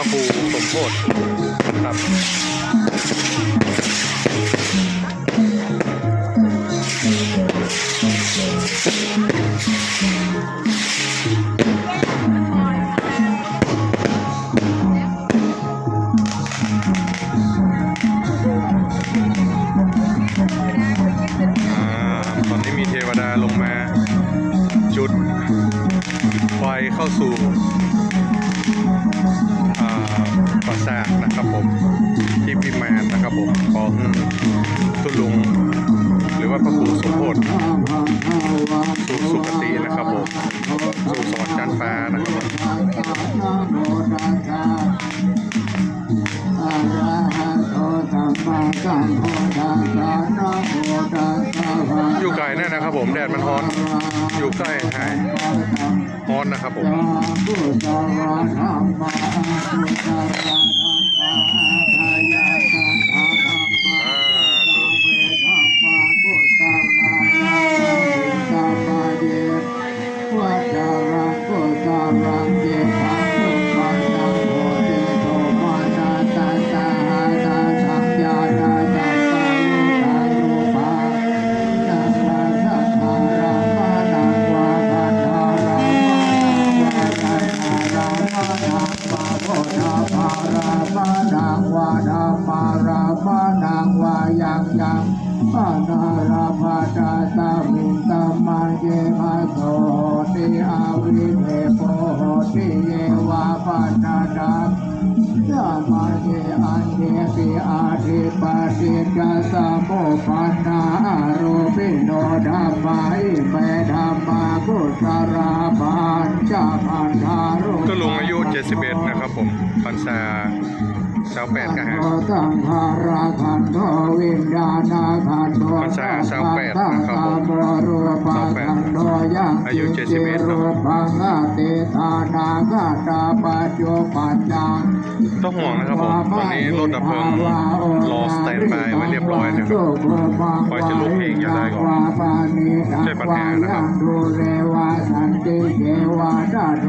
ระครูสมโพธิครับตอนนี้มีเทวดาลงมาจุดไฟเข้าสู่ ของตุลุง หรือว่าพระครูสมโพธิสู่สุคตินะครับผมสู่สวรรค์ชั้นฟ้านะครับอยู่ไกลแน่นะครับผมแดดมันร้อนอยู่ใกล้หายร้อนนะครับผม มารามานังวายังยังมานาราภาตาสามิงตมังเยมาโสติอาวิเทโปติเยวาปัจจานังสมาธิอันเทปิอาทิปาติจัสสะโมปันนาอารูปิโนธรรมาอิเมธรรมากุสราปานจาพันธารุตุลุงอายุ 71 นะครับผมพรรษา สาวแปดกะฮะโตตังหาราคันโทวิญญาณคันโทพรรษาสาวแปดนะครับผมโมรูปะคันโทยังอายุ71รูปังอาติธานาคาตาปัจจุปัจจัง ต้องห่วงนะครับผมตอนนี้รถดับเพลิงรอสแตนบายไว้เรียบร้อยนะครับคอยจะลุกเองอย่าได้ก่อนใช่ปัญหานะครับดูเวสันติเทวาดาเท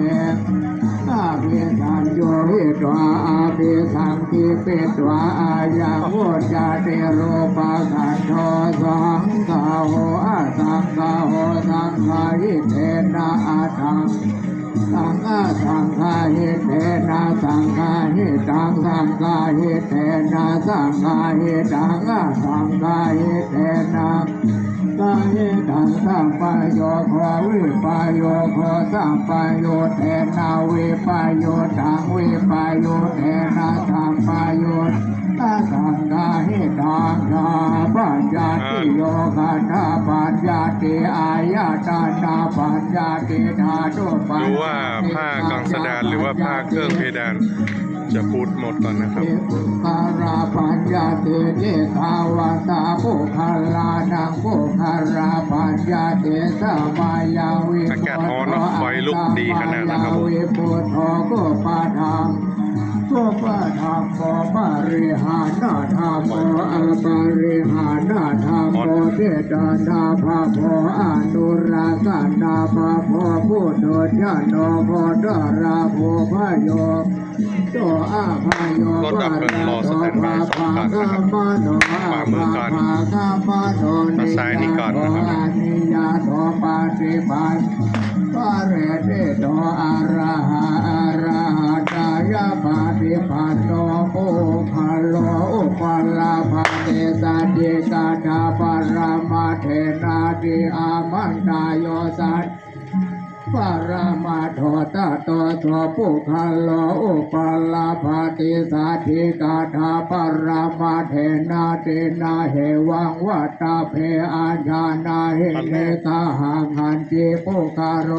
อาเพียสันโยหิตวาอาเพียสังคีเปตวาอาญาโวจาเตโรปะขันโทสังฆาโหอาสังฆาโหสังฆาหิเทนะอาทัง สังฆาสังฆาหิเตนะสังฆาหิตังสังฆาหิเตนะสังฆาหิตังอะสังฆาหิเตนะสังหิตังสัมปโยโควิปโยโคสัมปโยเตนะวิปโยตังวิปโยเตนะสัมปโย ตัสังฆาหิตังชาปัญญาติโยคะธาปัญญาติอายาตานาปัญญาติธาตุปัญดูว่าผ้ากางสดานหรือว่าผ้าเครื่องเพดานจะพูดหมดก่อนนะครับปาราปัญญาเตเจทาวตาโภคาลานังโภคาราปัญญาเตสมายังวิอากาศร้อนเนอะไฟลุกดีขนาดนะครับผมวิปุตโก็ปาทางก็ปา โมปาริหานาธรรมโมอปาริหานาธรรมโมเทตานาภาโพอนุรากันาภาโพพุทโธญาโนโพดาราโพพโยโตอาภาโยรถดับเพลิงรอสแตนบายสองคันนะครับขวามือก่อนมาซ้ายนี่ก่อนนะครับนิยาโตปาติปันปะเรเตโตอาราหาอาราหา ปาติปันโตโอภาโลอุปาลาภาเตสาเดกาตาปารามาเทนาติอามันตายโยสัตปารามาโทตะโตโสปุคัลโลอุปาลาภาติสาธิกาธาปารามาเทนาเตนาเหวังวัตตาเพอาญานาเหเนตาหังหันจิปุคารโร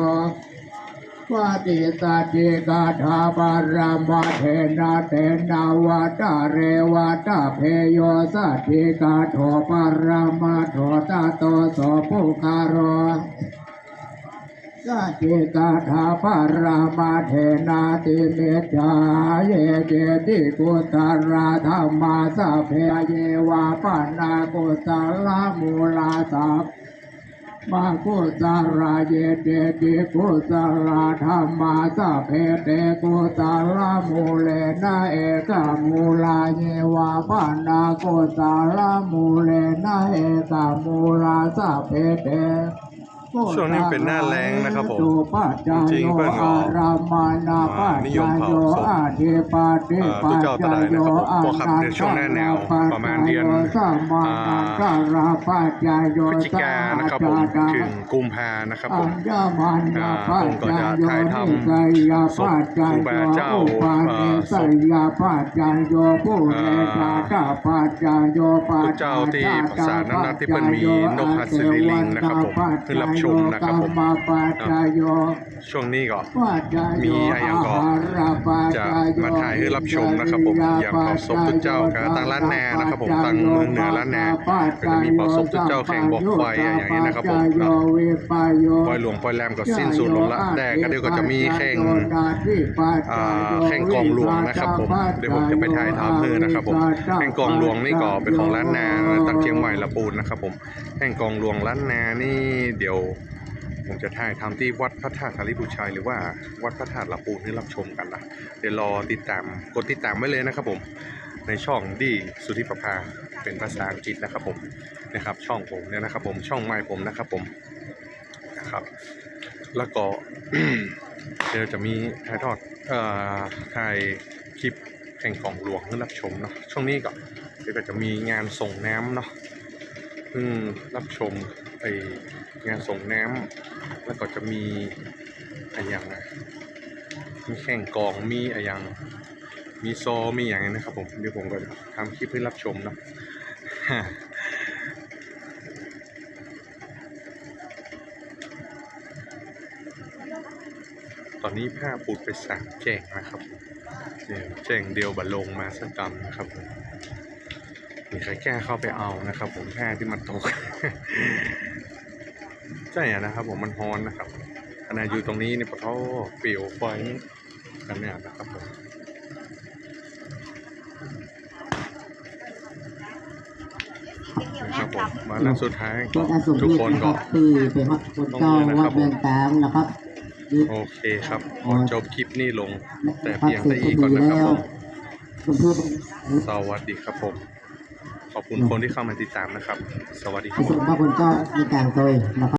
ปฏิสัจจิกาธาปารามาเทนาเตนาวาตาเรวาตาเพโยสัจจิกาโทปารามาโทตะโตโสปุคารโรสัจจิกาธาปารามาเทนาติเมจาเยเจติกุตาราธรรมาสเพเยวาปนากุตาลามูลาสัพ มากุสาราเยเดเดกุสาราธรรมาสะเพเตกุสารามูเลนะเอกามูลาเยวาปานากุสารามูเลนะเอกามูลาสะเพเตช่วงนี้เป็นหน้าแล้งนะครับผมตุปัจจายจริงโยๆเพิ่นก็อารามานาปัจนิยจามยเผาโยศพอาเทปาเทเอ่อปัผู้จเจ้าตะจาไดยโยนะครับผมอาพอขับในช่วงหน้าหนาวประมาณเดือน จายโยพฤศจิกานะครับผมถึงกุมภานะครับผมอัญญมันนาปัจจายโยนิสัยยาปัจจายโยอุปาเนสัยยาปัจจายโยผู้เรชาตาปัจายโยปัจผู้เจ้าที่ภาษานันนะที่เพิ่นมีนกหัสดิลิงนะครับผมเพื่อรับชมนะครับผมช่วงนี้ก็มีอะไรอย่างก็จะมาถ่ายให้รับชมนะครับผมอย่างเผาศพทุกเจ้ากับตั้งร้านแนนะครับผมตั้งเมืองเหนือร้านแนก็จะมีเผาศพทุกเจ้าแข่งบอกไฟอย่างนี้นะครับผมเนาะปล่อยหลวงปล่อยแรมก็สิ้นสุดลงละแต่ก็เดี๋ยวก็จะมีแข่งอ่าแข่งกองหลวงนะครับผมเดี๋ยวผมจะไปถ่ายทำเพื่อนะครับผมแข่งกองหลวงนี่ก็เป็นของล้านนาตั้งเชียงใหม่ละปูนนะครับผมแข่งกองหลวงล้านนานี่เดี๋ยวผมจะถ่ายทำที่วัดพระธาตุสารีบุตรชัยหรือว่าวัดพระธาตุละปูนให้รับชมกันนะเดี๋ยวรอติดตามกดติดตามไว้เลยนะครับผมในช่องดีสุทธิประภาเป็นภาษาอังกฤษนะครับผม นะครับ ช่องผมเนี่ยนะครับ ผมช่องใหม่ผมนะครับ ผมนะครับ แล้วก็เดี๋ยวจะมีถ่ายทอดเอ่อถ่ายคลิปแข่งกล่องหลวงให้รับชมเนาะช่วงนี้ก็เดี๋ยวก็จะมีงานส่งน้ำเนาะเพิ่งรับชมไองานส่งน้ำแล้วก็จะมีอะไรอย่างนะมีแข่งกองมีอะไรอย่างมีโซมีอย่างนี้นะครับผมเดี๋ยวผมก็ทำคลิปให้รับชมเนาะ ตอนนี้ผ้าปูดไปสามแจงนะครับเดี๋ยวแจงเดียวบัลลงมาสักกรรมนะครับผมมีใครแก้เข้าไปเอานะครับ ผมผ้าที่มันตกใช่อะนะครับ ผมมันฮอนนะครับขณะอยู่ตรงนี้เนี่ยปะเขาเปลวไฟกันเนี่ยนะครับผมนะครับผมมาแล้วสุดท้ายก็ก็การส่งทุกที่คนนะคก็รับที่เป็นวัดคนเจ้าวัดเมืองตางนะครับนี่ โอเคครับขอจบคลิปนี้ลง แต่เพียงแต่อีกก่อนนะครับผมสวัสดีครับผม ขอบคุณคนที่เข้ามาติดตามนะครับ สวัสดีครับสุดว่าคนเจ้ามีการโดยนะครับ